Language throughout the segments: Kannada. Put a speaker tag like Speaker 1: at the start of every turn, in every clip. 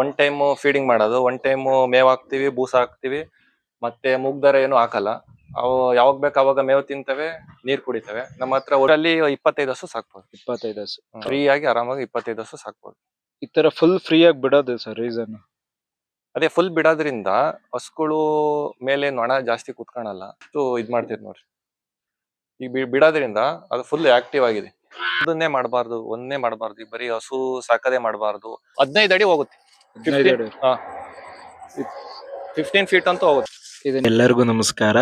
Speaker 1: ಒನ್ ಟೈಮ್ ಫೀಡಿಂಗ್ ಮಾಡೋದು. ಒನ್ ಟೈಮ್ ಮೇವ್ ಹಾಕ್ತಿವಿ ಬೂಸ ಹಾಕ್ತಿವಿ. ಮತ್ತೆ ಮುಗ್ದರ ಏನು ಹಾಕಲ್ಲ. ಅವು ಯಾವಾಗ ಬೇಕು ಅವಾಗ ಮೇವು ತಿಂತವೆ ನೀರ್ ಕುಡಿತವೆ. ನಮ್ಮ ಹತ್ರ ಊರಲ್ಲಿ ಇಪ್ಪತ್ತೈದು ಹಸು ಸಾಕ್ಬೋದು.
Speaker 2: ಇಪ್ಪತ್ತೈದು ಹಸು.
Speaker 1: ಫ್ರೀ ಆಗಿ ಆರಾಮಾಗಿ ಇಪ್ಪತ್ತೈದು ಹಸು ಸಾಕ್ಬೋದು.
Speaker 2: ಈ ತರ ಫುಲ್ ಫ್ರೀ ಆಗಿ ಬಿಡೋದು ಸರ್ ರೀಸನ್
Speaker 1: ಅದೇ ಫುಲ್ ಬಿಡೋದ್ರಿಂದ ಹಸುಗಳು ಮೇಲೆ ನೊಣ ಜಾಸ್ತಿ ಕುತ್ಕೊಳಲ್ಲ ಅಷ್ಟು ಇದ್ ಮಾಡ್ತೀವಿ ನೋಡ್ರಿ. ಈಗ ಬಿಡೋದ್ರಿಂದ ಅದು ಫುಲ್ ಆಕ್ಟಿವ್ ಆಗಿದೆ. ಅದನ್ನೇ ಮಾಡಬಾರ್ದು ಒಂದೇ ಮಾಡಬಾರ್ದು. ಬರೀ ಹಸು ಸಾಕದೇ ಮಾಡಬಾರ್ದು. ಹದಿನೈದು ಅಡಿ ಹೋಗುತ್ತೆ. ಫಿಫ್ಟೀನ್ ಫೀಟ್ ಅಂತೂ ಹೋಗುತ್ತೆ
Speaker 3: ಎಲ್ಲರಿಗೂ ನಮಸ್ಕಾರ.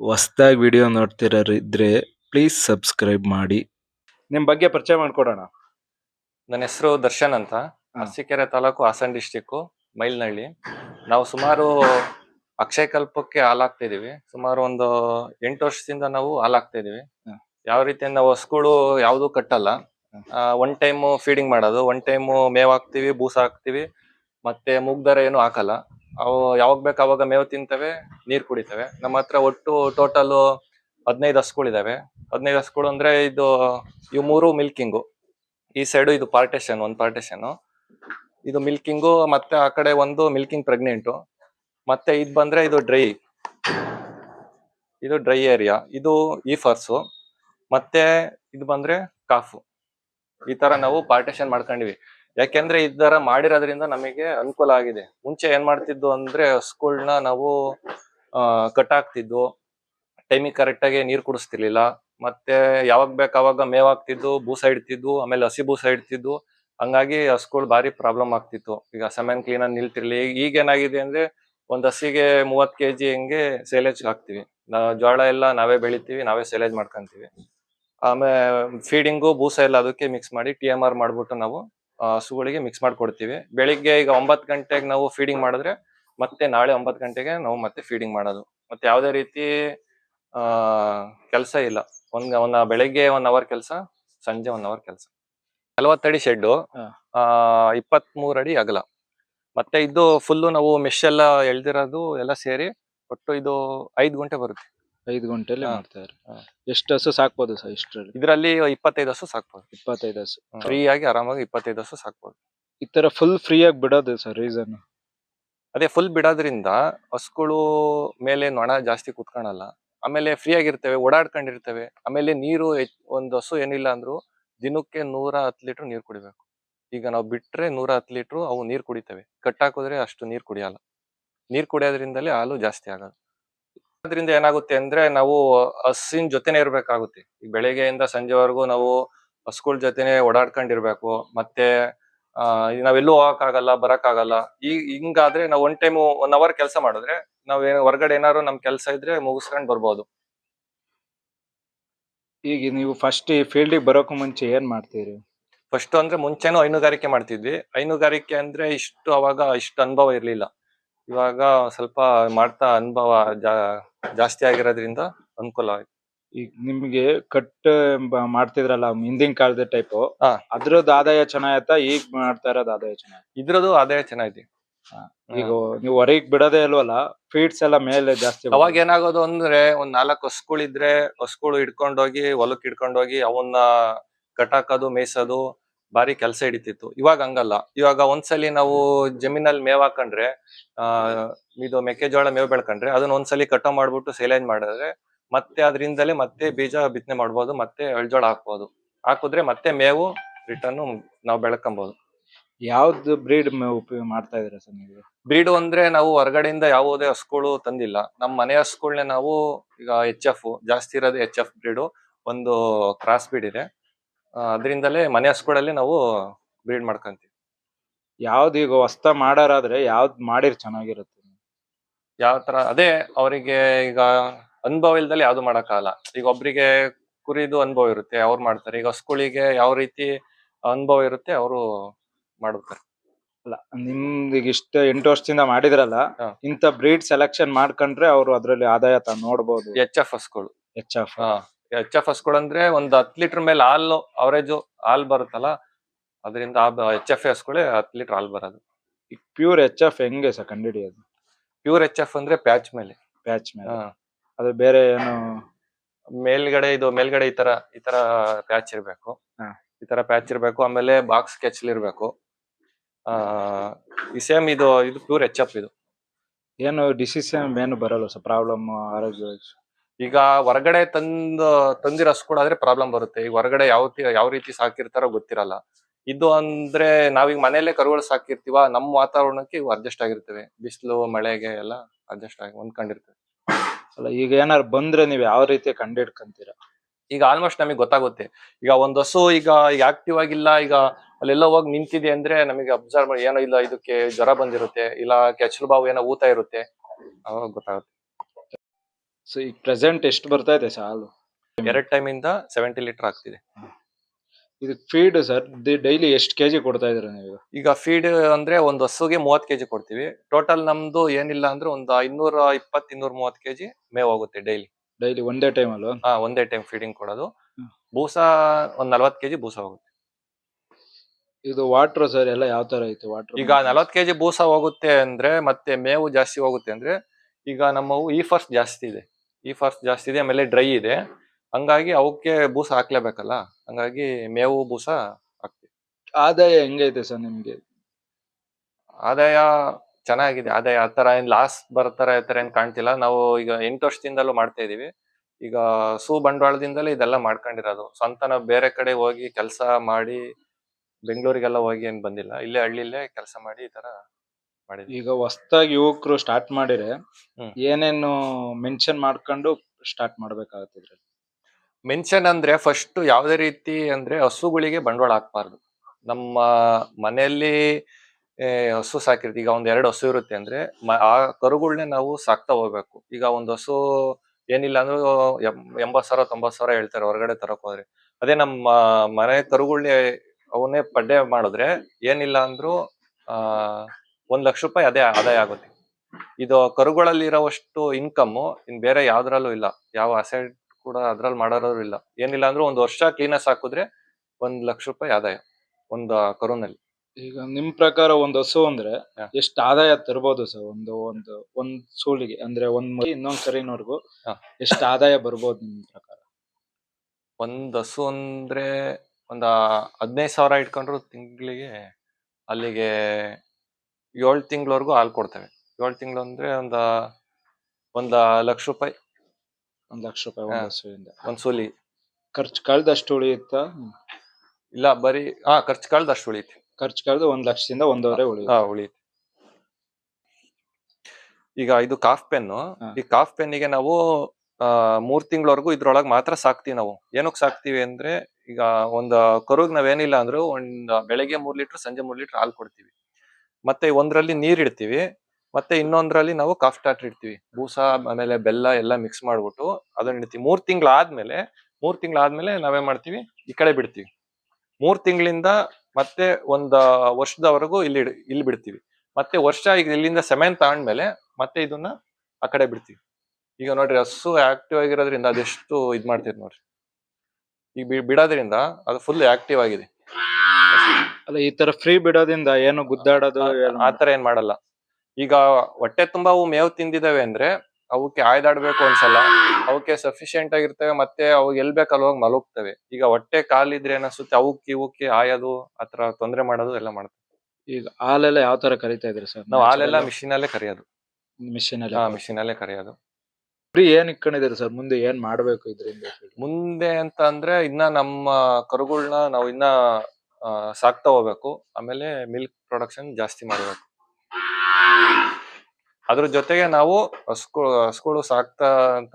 Speaker 3: ಹೊಸ್ದಾಗಿ ವಿಡಿಯೋ ನೋಡ್ತಿರೋರಿದ್ರೆ ಪ್ಲೀಸ್ ಸಬ್ಸ್ಕ್ರೈಬ್ ಮಾಡಿ.
Speaker 2: ನಿಮ್ ಬಗ್ಗೆ ಪರಿಚಯ ಮಾಡ್ಕೊಡೋಣ.
Speaker 1: ನನ್ನ ಹೆಸರು ದರ್ಶನ್ ಅಂತ. ಅರಸೀಕೆರೆ ತಾಲೂಕು ಹಾಸನ್ ಡಿಸ್ಟಿಕ್ ಮೈಲ್ನಹಳ್ಳಿ ನಾವು ಸುಮಾರು ಅಕ್ಷಯ ಕಲ್ಪಕ್ಕೆ ಹಾಲಾಗ್ತಿದೀವಿ ಸುಮಾರು ಒಂದು ಎಂಟು ವರ್ಷದಿಂದ ನಾವು ಹಾಲಾಗ್ತಾ ಇದೀವಿ. ಯಾವ ರೀತಿಯಿಂದ ನಾವು ಹಸುಗಳು ಯಾವ್ದು ಕಟ್ಟಲ್ಲ. ಒನ್ ಟೈಮ್ ಫೀಡಿಂಗ್ ಮಾಡೋದು. ಒನ್ ಟೈಮ್ ಮೇವ್ ಹಾಕ್ತಿವಿ, ಬೂಸ ಹಾಕ್ತಿವಿ. ಮತ್ತೆ ಮುಗ್ದರ ಏನು ಹಾಕಲ್ಲ. ಅವು ಯಾವಾಗ ಬೇಕು ಅವಾಗ ಮೇವು ತಿಂತವೆ, ನೀರ್ ಕುಡಿತವೆ. ನಮ್ಮ ಹತ್ರ ಒಟ್ಟು ಟೋಟಲ್ ಹದಿನೈದು ಹಸುಗಳಿದಾವೆ ಹದಿನೈದು ಹಸುಗಳು ಅಂದ್ರೆ ಇದು, ಇವು ಮೂರು ಮಿಲ್ಕಿಂಗು ಈ ಸೈಡ್ ಇದು ಪಾರ್ಟೇಷನ್ ಒಂದು ಪಾರ್ಟೇಷನ್ ಇದು ಮಿಲ್ಕಿಂಗು ಮತ್ತೆ ಆ ಕಡೆ ಒಂದು ಮಿಲ್ಕಿಂಗ್ ಪ್ರೆಗ್ನೆಂಟು ಮತ್ತೆ ಇದು ಬಂದ್ರೆ ಇದು ಡ್ರೈ ಇದು ಡ್ರೈ ಏರಿಯಾ ಇದು ಈ ಫರ್ಸು ಮತ್ತೆ ಇದು ಬಂದ್ರೆ ಕಾಫು ಈ ತರ ನಾವು ಪಾರ್ಟೇಷನ್ ಮಾಡ್ಕೊಂಡಿವಿ. ಯಾಕೆಂದ್ರೆ ಈ ತರ ಮಾಡಿರೋದ್ರಿಂದ ನಮಗೆ ಅನುಕೂಲ ಆಗಿದೆ. ಮುಂಚೆ ಏನ್ ಮಾಡ್ತಿದ್ದು ಅಂದ್ರೆ ಹಸುಗಳ್ನ ನಾವು ಕಟ್ ಆಗ್ತಿದ್ವು ಟೈಮಿಗೆ ಕರೆಕ್ಟ್ ಆಗಿ ನೀರ್ ಕುಡಿಸ್ತಿರ್ಲಿಲ್ಲ. ಮತ್ತೆ ಯಾವಾಗ ಬೇಕು ಅವಾಗ ಮೇವ್ ಹಾಕ್ತಿದ್ದು ಬೂಸ ಇಡ್ತಿದ್ವು, ಆಮೇಲೆ ಹಸಿ ಬೂಸ ಇಡ್ತಿದ್ವು. ಹಂಗಾಗಿ ಸ್ಕೂಲ್ ಭಾರಿ ಪ್ರಾಬ್ಲಮ್ ಆಗ್ತಿತ್ತು. ಈಗ ಸೆಮೆನ್ ಕ್ಲೀನ್ ಆಗಿ ನಿಲ್ತಿರ್ಲಿ. ಈಗ ಏನಾಗಿದೆ ಅಂದ್ರೆ ಒಂದ್ ಹಸಿಗೆ ಮೂವತ್ ಕೆಜಿ ಹಂಗೆ ಸೇಲೇಜ್ ಹಾಕ್ತಿವಿ. ಜೋಳ ಎಲ್ಲ ನಾವೇ ಬೆಳಿತೀವಿ, ನಾವೇ ಸೇಲೇಜ್ ಮಾಡ್ಕೊಂತೀವಿ. ಆಮೇಲೆ ಫೀಡಿಂಗು ಬೂಸ ಎಲ್ಲ ಅದಕ್ಕೆ ಮಿಕ್ಸ್ ಮಾಡಿ ಟಿ ಎಂ ಆರ್ ಮಾಡ್ಬಿಟ್ಟು ನಾವು ಹಸುಗಳಿಗೆ ಮಿಕ್ಸ್ ಮಾಡ್ಕೊಡ್ತೀವಿ. ಬೆಳಿಗ್ಗೆ ಈಗ ಒಂಬತ್ತು ಗಂಟೆಗೆ ನಾವು ಫೀಡಿಂಗ್ ಮಾಡಿದ್ರೆ ಮತ್ತೆ ನಾಳೆ ಒಂಬತ್ತು ಗಂಟೆಗೆ ನಾವು ಮತ್ತೆ ಫೀಡಿಂಗ್ ಮಾಡೋದು. ಮತ್ತೆ ಯಾವುದೇ ರೀತಿ ಆ ಕೆಲಸ ಇಲ್ಲ. ಒಂದ್ ಒಂದ್ ಬೆಳಿಗ್ಗೆ ಒನ್ ಅವರ್ ಕೆಲಸ ಸಂಜೆ ಒನ್ ಅವರ್ ಕೆಲಸ. ನಲವತ್ತಡಿ ಶೆಡ್ಡು ಇಪ್ಪತ್ತ್ ಅಡಿ ಅಗಲ. ಮತ್ತೆ ಇದು ಫುಲ್ಲು ನಾವು ಮೆಶ್ ಎಲ್ಲ ಎಳ್ದಿರೋದು ಎಲ್ಲ ಸೇರಿ ಒಟ್ಟು ಇದು ಐದು ಗಂಟೆ ಬರುತ್ತೆ.
Speaker 2: ಐದು ಗಂಟೆಲಿ
Speaker 1: ಹಾ.
Speaker 2: ಮಾಡ್ತಾರೆ.
Speaker 1: ಹಾ.
Speaker 2: ಎಷ್ಟು ಹಸು ಸಾಕ್ಬೋದು ಸರ್ ಇಷ್ಟರಲ್ಲಿ?
Speaker 1: ಇದರಲ್ಲಿ ಇಪ್ಪತ್ತೈದು ಹಸು ಸಾಕ್ಬೋದು.
Speaker 2: ಇಪ್ಪತ್ತೈದು ಹಸು.
Speaker 1: ಫ್ರೀ ಆಗಿ ಆರಾಮಾಗಿ ಇಪ್ಪತ್ತೈದು ಹಸು ಸಾಕ್ಬೋದು.
Speaker 2: ಈ ತರ ಫುಲ್ ಫ್ರೀ ಆಗಿ ಬಿಡೋದು ಸರ್ ರೀಸನ್
Speaker 1: ಅದೇ ಫುಲ್ ಬಿಡೋದ್ರಿಂದ ಹಸುಗಳು ಮೇಲೆ ನೊಣ ಜಾಸ್ತಿ ಕುತ್ಕೊಳಲ್ಲ. ಆಮೇಲೆ ಫ್ರೀ ಆಗಿರ್ತವೆ ಓಡಾಡ್ಕೊಂಡಿರ್ತವೆ. ಆಮೇಲೆ ನೀರು ಒಂದು ಒಂದ್ ಹಸು ಏನಿಲ್ಲ ಅಂದ್ರು ದಿನಕ್ಕೆ ನೂರ ಹತ್ತು ಲೀಟರ್ ನೀರು ಕುಡಿಬೇಕು. ಈಗ ನಾವು ಬಿಟ್ರೆ ನೂರ ಹತ್ತು ಲೀಟರ್ ಅವು ನೀರು ಕುಡಿತವೆ. ಕಟ್ಟಾಕಿದ್ರೆ ಅಷ್ಟು ನೀರು ಕುಡಿಯಲ್ಲ. ನೀರು ಕುಡಿಯೋದ್ರಿಂದಲೇ ಹಾಲು ಜಾಸ್ತಿ ಆಗೋದು. ಅದರಿಂದ ಏನಾಗುತ್ತೆ ಅಂದ್ರೆ ನಾವು ಹಸಿನ ಜೊತೆನೆ ಇರ್ಬೇಕಾಗುತ್ತೆ. ಈ ಬೆಳಿಗ್ಗೆಯಿಂದ ಸಂಜೆವರೆಗೂ ನಾವು ಹಸುಗಳ ಜೊತೆನೆ ಓಡಾಡ್ಕೊಂಡಿರ್ಬೇಕು. ಮತ್ತೆ ಆ ನಾವೆಲ್ಲೂ ಹೋಗಕ್ಕಾಗಲ್ಲ ಬರಕ್ಕಾಗಲ್ಲ. ಈ ಹಿಂಗಾದ್ರೆ ನಾವು ಒನ್ ಟೈಮ್ ಒನ್ ಅವರ್ ಕೆಲಸ ಮಾಡಿದ್ರೆ ನಾವೇನು ಹೊರಗಡೆ ಏನಾದ್ರು ನಮ್ ಕೆಲಸ ಇದ್ರೆ ಮುಗಿಸ್ಕೊಂಡ್ ಬರ್ಬೋದು.
Speaker 2: ಈಗ ನೀವು ಫಸ್ಟ್ ಈ ಫೀಲ್ಡಿಗೆ ಬರೋಕು ಮುಂಚೆ ಏನ್ ಮಾಡ್ತೀರಿ?
Speaker 1: ಫಸ್ಟ್ ಅಂದ್ರೆ ಮುಂಚೆನೂ ಹೈನುಗಾರಿಕೆ ಮಾಡ್ತಿದ್ವಿ. ಹೈನುಗಾರಿಕೆ ಅಂದ್ರೆ ಇಷ್ಟು ಅವಾಗ ಇಷ್ಟು ಅನುಭವ ಇರ್ಲಿಲ್ಲ. ಇವಾಗ ಸ್ವಲ್ಪ ಮಾಡ್ತಾ ಅನುಭವ ಜಾ- ಜಾಸ್ತಿ ಆಗಿರೋದ್ರಿಂದ ಅನುಕೂಲ ಆಯ್ತು
Speaker 2: ಈಗ ನಿಮ್ಗೆ ಕಟ್ ಬ- ಮಾಡ್ತಿದ್ರಲ್ಲ ಹಿಂದಿನ ಕಾಲದ ಟೈಪ್
Speaker 1: ಹಾ.
Speaker 2: ಅದ್ರದ್ದು ಆದಾಯ ಚೆನ್ನಾಗತ್ತ ಈಗ ಮಾಡ್ತಾ ಇರೋದು ಆದಾಯ ಚೆನ್ನಾಗಿ
Speaker 1: ಇದ್ರದ್ದು ಆದಾಯ ಚೆನ್ನಾಗಿದೆ.
Speaker 2: ಈಗ ನೀವು ಹೊರಗ್ ಬಿಡೋದೇ ಇಲ್ವಲ್ಲ ಫೀಡ್ಸ್ ಎಲ್ಲ ಮೇಲೆ ಜಾಸ್ತಿ
Speaker 1: ಅವಾಗ ಏನಾಗೋದು ಅಂದ್ರೆ ಒಂದ್ ನಾಲ್ಕು ಹಸುಗಳಿದ್ರೆ ಹಸುಗಳು ಹಿಡ್ಕೊಂಡೋಗಿ ಹೊಲಕ್ ಹಿಡ್ಕೊಂಡೋಗಿ ಅವನ್ನ ಕಟಾಕೋದು ಮೇಯ್ಸೋದು ಭಾರಿ ಕೆಲಸ ಹಿಡಿತಿತ್ತು. ಇವಾಗ ಹಂಗಲ್ಲ. ಇವಾಗ ಒಂದ್ಸಲಿ ನಾವು ಜಮೀನಲ್ಲಿ ಮೇವ್ ಹಾಕೊಂಡ್ರೆ ಆ ಇದು ಮೆಕ್ಕೆಜೋಳ ಮೇವ್ ಬೆಳ್ಕೊಂಡ್ರೆ ಅದನ್ನ ಒಂದ್ಸಲಿ ಕಟಾವ್ ಮಾಡ್ಬಿಟ್ಟು ಸೇಲೇಜ್ ಮಾಡಿದ್ರೆ ಮತ್ತೆ ಅದರಿಂದಲೇ ಮತ್ತೆ ಬೀಜ ಬಿತ್ತನೆ ಮಾಡ್ಬೋದು ಮತ್ತೆ ಎಳ್ಜೋಳ ಹಾಕ್ಬೋದು. ಹಾಕಿದ್ರೆ ಮತ್ತೆ ಮೇವು ರಿಟರ್ನ್ ನಾವು ಬೆಳ್ಕೊಬಹುದು
Speaker 2: ಯಾವ್ದು ಬ್ರೀಡ್ ಉಪಯೋಗ ಮಾಡ್ತಾ ಇದ್ರ ಸರ್ ನೀವು?
Speaker 1: ಬ್ರೀಡು ಅಂದ್ರೆ ನಾವು ಹೊರಗಡೆಯಿಂದ ಯಾವುದೇ ಹಸುಗಳು ತಂದಿಲ್ಲ. ನಮ್ಮ ಮನೆ ಹಸುಗಳನ್ನೇ ನಾವು ಈಗ ಎಚ್ ಎಫ್ ಜಾಸ್ತಿ ಇರೋದು ಎಚ್ ಎಫ್ ಬ್ರೀಡು ಒಂದು ಕ್ರಾಸ್ ಬ್ರೀಡ್ ಇದೆ. ಅದರಿಂದಲೇ ಮನೆ ಹಸುಗಳಲ್ಲಿ ನಾವು ಬ್ರೀಡ್ ಮಾಡ್ಕೊಂತೀವಿ.
Speaker 2: ಯಾವ್ದು ಈಗ ಹೊಸ್ತ ಮಾಡಾರಾದ್ರೆ ಯಾವ್ದ್ ಮಾಡಿರ್ ಚೆನ್ನಾಗಿರುತ್ತೆ?
Speaker 1: ಯಾವ ತರ ಅದೇ ಅವರಿಗೆ ಈಗ ಅನುಭವ ಇಲ್ದಲ್ಲಿ ಯಾವ್ದು ಮಾಡಕ್ಕಾಗಲ್ಲ. ಈಗ ಒಬ್ರಿಗೆ ಕುರಿದು ಅನುಭವ ಇರುತ್ತೆ ಅವ್ರು ಮಾಡ್ತಾರೆ. ಈಗ ಹಸುಗಳಿಗೆ ಯಾವ ರೀತಿ ಅನುಭವ ಇರುತ್ತೆ ಅವರು ಮಾಡುತ್ತಾರೆ
Speaker 2: ಅಲ್ಲ ನಿಮ್ದು ಈಗ ಇಷ್ಟ ಎಂಟು ವರ್ಷದಿಂದ ಮಾಡಿದ್ರಲ್ಲ
Speaker 1: ಹಾ.
Speaker 2: ಇಂತ ಬ್ರೀಡ್ ಸೆಲೆಕ್ಷನ್ ಮಾಡ್ಕೊಂಡ್ರೆ ಅವರು ಅದ್ರಲ್ಲಿ ಆದಾಯ ತ ನೋಡ್ಬೋದು.
Speaker 1: ಎಚ್ ಎಫ್ ಹಸುಗಳು.
Speaker 2: ಎಚ್ ಎಫ್
Speaker 1: ಎಚ್ ಎಫ್ ಹಸುಗಳು ಅಂದ್ರೆ ಒಂದ್ ಹತ್ ಲೀಟರ್ ಮೇಲೆ ಹಾಲು ಅವರೇಜ್ ಹಾಲ್ ಬರುತ್ತಲ್ಲ ಅದರಿಂದ ಎಚ್ ಎಫ್ ಗಳೇ ಹತ್ತು ಲೀಟರ್ ಹಾಲ್ ಬರೋದು.
Speaker 2: ಈಗ ಪ್ಯೂರ್ ಎಚ್ ಎಫ್ ಹೆಂಗೆ ಸರ್ ಕಂಡಿಡಿಯೋದು
Speaker 1: ಪ್ಯೂರ್ ಎಚ್ ಎಫ್ ಅಂದ್ರೆ ಪ್ಯಾಚ್ ಮೇಲೆ.
Speaker 2: ಪ್ಯಾಚ್ ಮೇಲೆ. ಅದು ಬೇರೆ ಏನು?
Speaker 1: ಮೇಲ್ಗಡೆ ಇದು ಮೇಲ್ಗಡೆ ಈ ತರ ಈ ತರ ಪ್ಯಾಚ್ ಇರ್ಬೇಕು. ಈ ತರ ಪ್ಯಾಚ್ ಇರ್ಬೇಕು ಆಮೇಲೆ ಬಾಕ್ಸ್ ಕೆಚ್ಚಲ್ ಇರ್ಬೇಕು. ಆ ಈ ಸೇಮ್ ಇದು ಇದು ಪ್ಯೂರ್ ಎಚ್ ಎಫ್ ಇದು.
Speaker 2: ಏನು ಡಿಸೀಸ್ ಏನು ಬರಲ್ಲ ಸರ್ ಪ್ರಾಬ್ಲಮ್ ಆರೋಗ್ಯ
Speaker 1: ಈಗ ಹೊರಗಡೆ ತಂದು ತಂದಿರೋ ಹಸ್ಕೊಡಾದ್ರೆ ಕೂಡ ಆದ್ರೆ ಪ್ರಾಬ್ಲಮ್ ಬರುತ್ತೆ. ಈಗ ಹೊರಗಡೆ ಯಾವ ಯಾವ ರೀತಿ ಸಾಕಿರ್ತಾರೋ ಗೊತ್ತಿರಲ್ಲ. ಇದು ಅಂದ್ರೆ ನಾವೀಗ ಮನೆಯಲ್ಲೇ ಕರುಗಳು ಸಾಕಿರ್ತೀವ ನಮ್ಮ ವಾತಾವರಣಕ್ಕೆ ಇವು ಅಡ್ಜಸ್ಟ್ ಆಗಿರ್ತವೆ. ಬಿಸಿಲು ಮಳೆಗೆ ಎಲ್ಲ ಅಡ್ಜಸ್ಟ್ ಆಗಿ ಹೊಂದ್ಕೊಂಡಿರ್ತವೆ.
Speaker 2: ಅಲ್ಲ ಈಗ ಏನಾದ್ರು ಬಂದ್ರೆ ನೀವು ಯಾವ ರೀತಿ ಕಂಡು ಹಿಡ್ಕೊಂತೀರಾ
Speaker 1: ಈಗ ಆಲ್ಮೋಸ್ಟ್ ನಮಗೆ ಗೊತ್ತಾಗುತ್ತೆ. ಈಗ ಒಂದ್ ಹಸು ಈಗ ಆಕ್ಟಿವ್ ಆಗಿಲ್ಲ ಈಗ ಅಲ್ಲೆಲ್ಲ ಹೋಗಿ ನಿಂತಿದೆ ಅಂದ್ರೆ ನಮಗೆ ಅಬ್ಸರ್ವ್ ಏನೋ ಇಲ್ಲ ಇದಕ್ಕೆ ಜ್ವರ ಬಂದಿರುತ್ತೆ ಇಲ್ಲ ಕೆಚ್ಚಲು ಬಾವು ಏನೋ ಊತ ಇರುತ್ತೆ. ಅವಾಗ ಗೊತ್ತಾಗುತ್ತೆ.
Speaker 2: ಸೊ ಈಗ ಪ್ರೆಸೆಂಟ್ ಎಷ್ಟು ಬರ್ತಾ ಇದೆ ಸಾಲು? ಎರಡು
Speaker 1: ಎರಡ್ ಟೈಮ್ ಇಂದ ಸೆವೆಂಟಿ ಲೀಟರ್ ಆಗ್ತಿದೆ.
Speaker 2: ಇದು ಫೀಡ್ ಸರ್ ಡೈಲಿ ಎಷ್ಟು ಕೆಜಿ ಕೊಡ್ತಾ ಇದೀರ ನೀವು?
Speaker 1: ಈಗ ಫೀಡ್ ಅಂದ್ರೆ ಒಂದು ಹಸುಗೆ ಮೂವತ್ ಕೆಜಿ ಕೊಡ್ತೀವಿ. ಟೋಟಲ್ ನಮ್ದು ಏನಿಲ್ಲ ಅಂದ್ರೆ ಒಂದು ಐನೂರ ಇಪ್ಪತ್ತು ಇನ್ನೂರ ಮೂವತ್ತು ಕೆಜಿ ಮೇವ್ ಹೋಗುತ್ತೆ ಡೈಲಿ
Speaker 2: ಡೈಲಿ ಒಂದೇ ಟೈಮ್ ಅಲ್ವಾ?
Speaker 1: ಹಾ ಒಂದೇ ಟೈಮ್ ಫೀಡಿಂಗ್ ಕೊಡೋದು. ಬೂಸ ಒಂದ್ ನಲ್ವತ್ತು ಕೆಜಿ ಬೂಸ ಹೋಗುತ್ತೆ.
Speaker 2: ಇದು ವಾಟರ್ ಸರ್ ಎಲ್ಲ ಯಾವ ತರ ಐತೆ ವಾಟರ್
Speaker 1: ಈಗ ನಲ್ವತ್ ಕೆಜಿ ಬೂಸ ಹೋಗುತ್ತೆ ಅಂದ್ರೆ ಮತ್ತೆ ಮೇವು ಜಾಸ್ತಿ ಹೋಗುತ್ತೆ ಅಂದ್ರೆ ಈಗ ನಮ್ಮವು ಈ ಫಸ್ಟ್ ಜಾಸ್ತಿ ಇದೆ. ಈ ಫಸ್ಟ್ ಜಾಸ್ತಿ ಇದೆ ಆಮೇಲೆ ಡ್ರೈ ಇದೆ. ಹಂಗಾಗಿ ಅವಕ್ಕೆ ಬೂಸ ಹಾಕ್ಲೇಬೇಕಲ್ಲ? ಹಂಗಾಗಿ ಮೇವು ಬೂಸ ಹಾಕ್ತಿವಿ.
Speaker 2: ಆದಾಯ ಹೆಂಗೈತೆ ಸರ್ ನಿಮ್ಗೆ?
Speaker 1: ಆದಾಯ ಚೆನ್ನಾಗಿದೆ. ಆದಾಯ ಆ ತರ ಏನ್ ಲಾಸ್ ಬರ್ತಾರ ಆ ತರ ಏನ್ ಕಾಣ್ತಿಲ್ಲ. ನಾವು ಈಗ ಎಂಟು ವರ್ಷದಿಂದಲೂ ಮಾಡ್ತಾ ಇದೀವಿ. ಈಗ ಸು ಬಂಡವಾಳದಿಂದಲೇ ಇದೆಲ್ಲ ಮಾಡ್ಕೊಂಡಿರೋದು. ಸ್ವಂತ ನಾವು ಬೇರೆ ಕಡೆ ಹೋಗಿ ಕೆಲಸ ಮಾಡಿ ಬೆಂಗಳೂರಿಗೆಲ್ಲ ಹೋಗಿ ಏನ್ ಬಂದಿಲ್ಲ. ಇಲ್ಲೇ ಹಳ್ಳಿಲೇ ಕೆಲಸ ಮಾಡಿ ಈ ತರ ಮಾಡಿದ್ವಿ
Speaker 2: ಈಗ ಹೊಸ್ದಾಗಿ ಯುವಕರು ಸ್ಟಾರ್ಟ್ ಮಾಡಿದ್ರೆ
Speaker 1: ಹ್ಮ್.
Speaker 2: ಏನೇನು ಮೆನ್ಷನ್ ಮಾಡ್ಕೊಂಡು ಸ್ಟಾರ್ಟ್ ಮಾಡ್ಬೇಕಾಗತ್ತೆ ಇದ್ರಲ್ಲಿ
Speaker 1: ಮೆನ್ಷನ್ ಅಂದ್ರೆ ಫಸ್ಟ್ ಯಾವುದೇ ರೀತಿ ಅಂದ್ರೆ ಹಸುಗಳಿಗೆ ಬಂಡವಾಳ ಹಾಕ್ಬಾರ್ದು. ನಮ್ಮ ಮನೆಯಲ್ಲಿ ಏ, ಹಸು ಸಾಕಿರ್ತೀವಿ. ಈಗ ಒಂದ್ ಎರಡು ಹಸು ಇರುತ್ತೆ ಅಂದ್ರೆ ಮ- ಆ ಕರುಗಳನ್ನೇ ನಾವು ಸಾಕ್ತಾ ಹೋಗ್ಬೇಕು. ಈಗ ಒಂದ್ ಹಸು ಏನಿಲ್ಲ ಅಂದ್ರೆ ಎಂ- ಎಂಬತ್ ಸಾವಿರ ತೊಂಬತ್ ಸಾವಿರ ಹೇಳ್ತಾರೆ ಹೊರಗಡೆ ತರಕ್ ಹೋದ್ರೆ. ಅದೇ ನಮ್ಮ ಮನೆ ಕರುಗಳನ್ನೇ ಅವನ್ನೇ ಪಡ್ಡೆ ಮಾಡಿದ್ರೆ ಏನಿಲ್ಲ ಅಂದ್ರೂ ಆ ಒಂದ್ ಲಕ್ಷ ರೂಪಾಯಿ ಅದೇ ಆದಾಯ ಆಗುತ್ತೆ. ಇದು ಕರುಗಳಲ್ಲಿ ಇರೋವಷ್ಟು ಇನ್ಕಮ್ ಇನ್ ಬೇರೆ ಯಾವ್ದ್ರಲ್ಲೂ ಇಲ್ಲ. ಯಾವ ಅಸೆಟ್ ಕೂಡ ಅದ್ರಲ್ಲಿ ಮಾಡೋರು ಇಲ್ಲ. ಏನಿಲ್ಲ ಅಂದ್ರೆ ಒಂದ್ ವರ್ಷ ಕ್ಲೀನಸ್ ಹಾಕಿದ್ರೆ ಒಂದ್ ಲಕ್ಷ ರೂಪಾಯಿ ಆದಾಯ ಒಂದು ಕರುನಲ್ಲಿ.
Speaker 2: ಈಗ ನಿಮ್ ಪ್ರಕಾರ ಒಂದ್ ಹಸು ಅಂದ್ರೆ. ಎಷ್ಟು ಆದಾಯ ತರಬಹುದು ಸರ್? ಒಂದು ಒಂದು ಒಂದ್ ಸೂಳಿಗೆ ಅಂದ್ರೆ ಒಂದ್ ಮರಿ ಇನ್ನೊಂದ್ ಕರಿನವರೆಗೂ
Speaker 1: ಎಷ್ಟ್
Speaker 2: ಎಷ್ಟು ಆದಾಯ ಬರ್ಬೋದು ನಿಮ್ ಪ್ರಕಾರ?
Speaker 1: ಒಂದ್ ಹಸು ಅಂದ್ರೆ ಒಂದ ಹದಿನೈದು ಸಾವಿರ ಇಟ್ಕೊಂಡ್ರು ತಿಂಗಳಿಗೆ ಅಲ್ಲಿಗೆ ಏಳ್ ತಿಂಗಳವರೆಗೂ ಹಾಲು ಕೊಡ್ತೇವೆ. ಏಳು ತಿಂಗಳು ಅಂದ್ರೆ ಒಂದ ಒಂದ ಲಕ್ಷ ರೂಪಾಯಿ.
Speaker 2: ಒಂದ್ ಲಕ್ಷ ರೂಪಾಯಿ ಒಂದ್. ಹಸುವಿಂದ.
Speaker 1: ಒಂದ್ ಸೂಲಿ.
Speaker 2: ಖರ್ಚು ಕಳ್ದಷ್ಟು ಉಳಿಯುತ್ತಾ
Speaker 1: ಇಲ್ಲ ಬರೀ ಹಾ ಖರ್ಚು ಕಳೆದಷ್ಟು ಉಳಿಯುತ್ತೆ
Speaker 2: ಖರ್ಚು ಕಳೆದು ಒಂದ್ ಲಕ್ಷದಿಂದ ಒಂದೂವರೆ
Speaker 1: ಹಾ
Speaker 2: ಉಳಿಯುತ್ತೆ
Speaker 1: ಈಗ ಇದು ಕಾಫ್
Speaker 2: ಪೆನ್
Speaker 1: ಈ ಕಾಫ್ ಪೆನ್ನಿಗೆ ನಾವು ಆ ಮೂರ್ ತಿಂಗಳವರೆಗೂ ಇದ್ರೊಳಗೆ ಮಾತ್ರ ಸಾಕ್ತಿವಿ ನಾವು. ಏನಕ್ಕೆ ಸಾಕ್ತಿವಿ ಅಂದ್ರೆ ಈಗ ಒಂದ್ ಕರುಗ್ ನಾವೇನಿಲ್ಲ ಅಂದ್ರೂ ಒಂದ್ ಬೆಳಗ್ಗೆ ಮೂರ್ ಲೀಟರ್ ಸಂಜೆ ಮೂರ್ ಲೀಟರ್ ಹಾಲು ಕೊಡ್ತೀವಿ. ಮತ್ತೆ ಒಂದ್ರಲ್ಲಿ ನೀರ್ ಇಡ್ತೀವಿ, ಮತ್ತೆ ಇನ್ನೊಂದ್ರಲ್ಲಿ ನಾವು ಕಾಫ್ ಸ್ಟಾರ್ಟರ್ ಇಡ್ತೀವಿ. ಬೂಸ, ಆಮೇಲೆ ಬೆಲ್ಲ ಎಲ್ಲ ಮಿಕ್ಸ್ ಮಾಡ್ಬಿಟ್ಟು ಅದನ್ನ ಇಡ್ತೀವಿ. ಮೂರ್ ತಿಂಗಳಾದ್ಮೇಲೆ ಮೂರ್ ತಿಂಗಳಾದ್ಮೇಲೆ ನಾವೇನ್ ಮಾಡ್ತೀವಿ? ಈ ಕಡೆ ಬಿಡ್ತೀವಿ. ಮೂರ್ ತಿಂಗಳಿಂದ ಮತ್ತೆ ಒಂದ್ ವರ್ಷದವರೆಗೂ ಇಲ್ಲಿ ಇಲ್ಲಿ ಬಿಡ್ತೀವಿ. ಮತ್ತೆ ವರ್ಷ ಈಗ ಇಲ್ಲಿಂದ ಸೆಮೆನ್ ತಗೊಂಡ್ಮೇಲೆ ಮತ್ತೆ ಇದನ್ನ ಆ ಕಡೆ ಬಿಡ್ತೀವಿ. ಈಗ ನೋಡ್ರಿ, ಹಸು ಆಕ್ಟಿವ್ ಆಗಿರೋದ್ರಿಂದ ಅದೆಷ್ಟು ಇದ್ ಮಾಡ್ತೀವಿ ನೋಡ್ರಿ. ಈಗ ಬಿಡೋದ್ರಿಂದ ಅದು ಫುಲ್ ಆಕ್ಟಿವ್ ಆಗಿದೆ.
Speaker 2: ಅಲ್ಲ ಈ ತರ ಫ್ರೀ ಬಿಡೋದ್ರಿಂದ ಏನು ಗುದ್ದಾಡೋದು
Speaker 1: ಆತರ ಏನ್ ಮಾಡಲ್ಲ. ಈಗ ಹೊಟ್ಟೆ ತುಂಬಾ ಅವು ಮೇವು ತಿಂದಿದಾವೆ ಅಂದ್ರೆ ಅವಕ್ಕೆ ಆಯ್ದಾಡ್ಬೇಕು ಅನ್ಸಲ್ಲ ಅವಕ್ಕೆ ಸಫಿಶಿಯಂಟ್ ಆಗಿರ್ತವೆ ಮತ್ತೆ ಅವು ಎಲ್ ಬೇಕಲ್ಲಿ ಹೋಗಿ ಮಲಗ್ತವೆ. ಈಗ ಹೊಟ್ಟೆ ಕಾಲಿದ್ರೆ ಏನಿಸುತ್ತೆ ಅವಕ್ಕೆ ಇವಕ್ಕೆ ಆಯೋದು ಆತರ ತೊಂದ್ರೆ ಮಾಡೋದು ಎಲ್ಲ ಮಾಡ್ತವೆ.
Speaker 2: ಈಗ ಹಾಲೆಲ್ಲ ಯಾವ ತರ ಕರಿತಾ ಇದ್ರಿ ಸರ್?
Speaker 1: ನಾವು ಹಾಲೆಲ್ಲ ಮಿಷಿನ್ ಅಲ್ಲೇ ಕರೆಯೋದು.
Speaker 2: ಮಿಷಿನ್ ಅಲ್ಲಿ
Speaker 1: ಮಿಷಿನ್ ಅಲ್ಲೇ ಕರೆಯೋದು.
Speaker 2: ಫ್ರೀ ಏನ್ ಇಟ್ಕೊಂಡಿದ್ದೀರಿ ಸರ್? ಮುಂದೆ ಏನ್ ಮಾಡ್ಬೇಕು ಇದ್ರಿಂದ
Speaker 1: ಮುಂದೆ ಅಂತ ಅಂದ್ರೆ ಇನ್ನ ನಮ್ಮ ಕರುಗಳನ್ನ ನಾವು ಇನ್ನ ಸಾಕ್ತಾ ಹೋಗ್ಬೇಕು ಆಮೇಲೆ ಮಿಲ್ಕ್ ಪ್ರೊಡಕ್ಷನ್ ಜಾಸ್ತಿ ಮಾಡಬೇಕು. ಅದ್ರ ಜೊತೆಗೆ ನಾವು ಹಸುಗಳು ಹಸ್ಗಳು ಸಾಕ್ತಾ ಅಂತ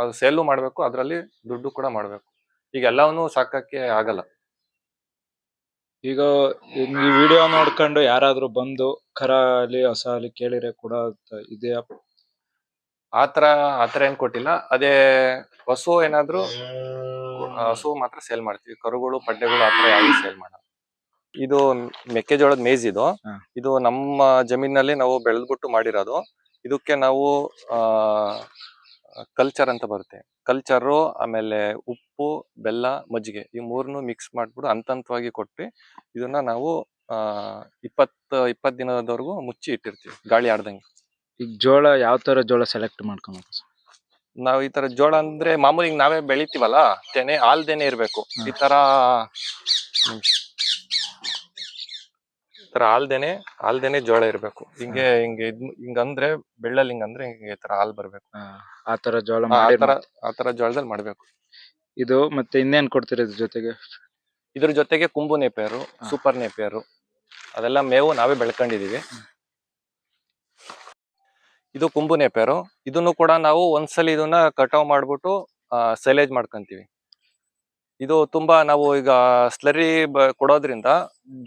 Speaker 1: ಅದು ಸೇಲು ಮಾಡಬೇಕು. ಅದರಲ್ಲಿ ದುಡ್ಡು ಕೂಡ ಮಾಡಬೇಕು. ಈಗ ಎಲ್ಲವನ್ನೂ ಸಾಕಕ್ಕೆ ಆಗಲ್ಲ.
Speaker 2: ಈಗ ಈ ವಿಡಿಯೋ ನೋಡ್ಕೊಂಡು ಯಾರಾದ್ರೂ ಬಂದು ಕರ ಅಲ್ಲಿ ಹೊಸ ಅಲ್ಲಿ ಕೇಳಿರೆ ಕೂಡ ಇದೆಯಾ?
Speaker 1: ಆತರ ಆತರ ಏನ್ ಕೊಟ್ಟಿಲ್ಲ. ಅದೇ ಹಸು ಏನಾದ್ರು ಹಸು ಮಾತ್ರ ಸೇಲ್ ಮಾಡ್ತೀವಿ. ಕರುಗಳು ಪಡ್ಡೆಗಳು ಆತರ ಯಾವ್ದು ಸೇಲ್ ಮಾಡಲ್ಲ. ಇದು ಮೆಕ್ಕೆಜೋಳದ ಮೇಜ್ ಇದು. ಇದು ನಮ್ಮ ಜಮೀನಲ್ಲಿ ನಾವು ಬೆಳೆದ್ಬಿಟ್ಟು ಮಾಡಿರೋದು. ಇದಕ್ಕೆ ನಾವು ಆ ಕಲ್ಚರ್ ಅಂತ ಬರುತ್ತೆ. ಕಲ್ಚರು ಆಮೇಲೆ ಉಪ್ಪು ಬೆಲ್ಲ ಮಜ್ಜಿಗೆ ಈ ಮೂರನ್ನು ಮಿಕ್ಸ್ ಮಾಡ್ಬಿಟ್ಟು ಹಂತ ಹಂತವಾಗಿ ಕೊಟ್ಟು ಇದನ್ನ ನಾವು ಆ ಇಪ್ಪತ್ತು ಇಪ್ಪತ್ತು ದಿನದವರೆಗೂ ಮುಚ್ಚಿ ಇಟ್ಟಿರ್ತೀವಿ ಗಾಳಿ ಆಡ್ದಂಗೆ.
Speaker 2: ಈಗ ಜೋಳ ಯಾವ ತರ ಜೋಳ ಸೆಲೆಕ್ಟ್ ಮಾಡ್ಕೊಬೇಕು ಸರ್?
Speaker 1: ನಾವು ಈ ತರ ಜೋಳ ಅಂದ್ರೆ ಮಾಮೂಲಿ ನಾವೇ ಬೆಳಿತೀವಲ್ಲ ತೆನೆ ಹಾಲ್ದೇನೆ ಇರ್ಬೇಕು. ಈ ತರ ತರ ಆಲ್ದೇನೆ ಆಲ್ದೇನೆ ಜೋಳ ಇರ್ಬೇಕು. ಹಿಂಗೆ ಹಿಂಗೆ ಇದ್ ಹಿಂಗಂದ್ರೆ ಬೆಳ್ಳಲ್ಲಿ ಹಿಂಗಂದ್ರೆ ಹಿಂಗೆ ಈ ತರ ಹಾಲ್ ಬರ್ಬೇಕು.
Speaker 2: ಆ, ಆ ತರ ಜೋಳ
Speaker 1: ಆ
Speaker 2: ಮಾಡಿ
Speaker 1: ತರ ಆ ತರ ಜೋಳದಲ್ಲಿ ಮಾಡ್ಬೇಕು.
Speaker 2: ಇದು ಮತ್ತೆ ಇನ್ನೇನ್ ಕೊಡ್ತೀರಾ ಇದ್ರ ಜೊತೆಗೆ?
Speaker 1: ಇದ್ರ ಜೊತೆಗೆ ಕುಂಬು ನೇಪಿಯರು ಸೂಪರ್ ನೇಪಿಯರು ಅದೆಲ್ಲ ಮೇವು ನಾವೇ ಬೆಳ್ಕೊಂಡಿದೀವಿ. ಇದು ಕುಂಬು ಪೇರು. ಇದನ್ನು ಕೂಡ ನಾವು ಒಂದ್ಸಲಿ ಇದನ್ನ ಕಟಾವ್ ಮಾಡ್ಬಿಟ್ಟು ಸೈಲೇಜ್ ಮಾಡ್ಕೊಂತೀವಿ. ಇದು ತುಂಬಾ ನಾವು ಈಗ ಸ್ಲರಿ ಕೊಡೋದ್ರಿಂದ